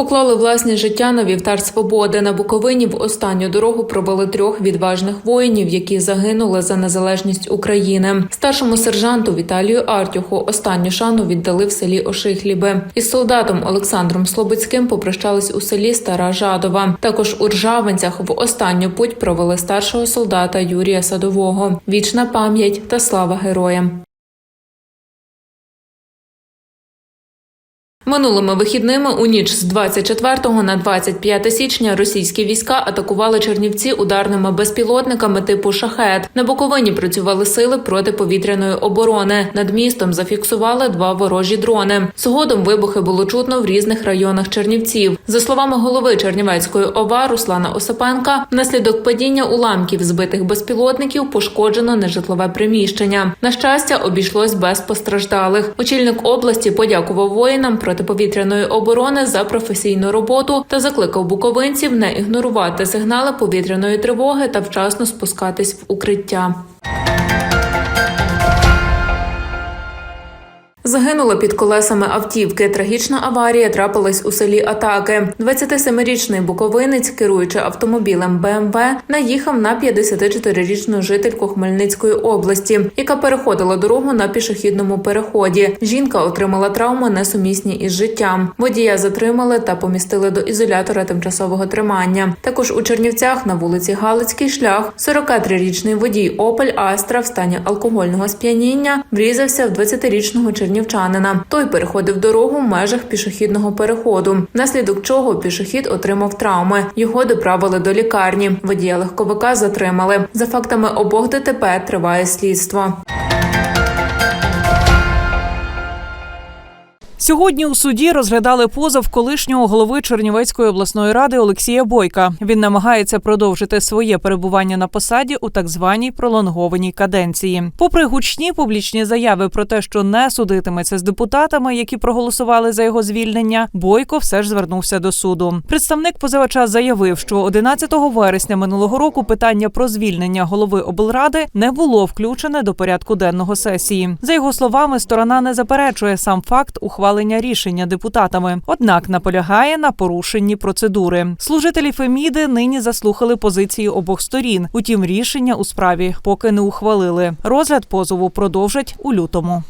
поклали власне життя на вівтар свободи. На Буковині в останню дорогу пробили трьох відважних воїнів, які загинули за незалежність України. Старшому сержанту Віталію Артюху останню шану віддали в селі Ошихліби. Із солдатом Олександром Слободським попрощались у селі Стара Жадова. Також у Ржавинцях в останню путь провели старшого солдата Юрія Садового. Вічна пам'ять та слава героям. Минулими вихідними у ніч з 24 на 25 січня російські війська атакували Чернівці ударними безпілотниками типу шахет. На Буковині працювали сили протиповітряної оборони. Над містом зафіксували два ворожі дрони. Згодом вибухи було чутно в різних районах Чернівців. За словами голови Чернівецької ОВА Руслана Осипенка, внаслідок падіння уламків збитих безпілотників пошкоджено нежитлове приміщення. На щастя, обійшлось без постраждалих. Очільник області подякував воїнам протиповітряної оборони за професійну роботу та закликав буковинців не ігнорувати сигнали повітряної тривоги та вчасно спускатись в укриття. Загинула під колесами автівки. Трагічна аварія трапилась у селі Атаки. 27-річний буковинець, керуючи автомобілем БМВ, наїхав на 54-річну жительку Хмельницької області, яка переходила дорогу на пішохідному переході. Жінка отримала травми несумісні із життям. Водія затримали та помістили до ізолятора тимчасового тримання. Також у Чернівцях на вулиці Галицький шлях 43-річний водій Опель Астра в стані алкогольного сп'яніння врізався в 20-річного чернівчанина. Той переходив дорогу в межах пішохідного переходу, внаслідок чого пішохід отримав травми. Його доправили до лікарні. Водія легковика затримали. За фактами обох ДТП триває слідство. Сьогодні у суді розглядали позов колишнього голови Чернівецької обласної ради Олексія Бойка. Він намагається продовжити своє перебування на посаді у так званій пролонгованій каденції. Попри гучні публічні заяви про те, що не судитиметься з депутатами, які проголосували за його звільнення, Бойко все ж звернувся до суду. Представник позивача заявив, що 11 вересня минулого року питання про звільнення голови облради не було включене до порядку денного сесії. За його словами, сторона не заперечує сам факт ухвалення рішення депутатами, однак наполягає на порушенні процедури. Служителі Феміди нині заслухали позиції обох сторін. Утім, рішення у справі поки не ухвалили. Розгляд позову продовжать у лютому.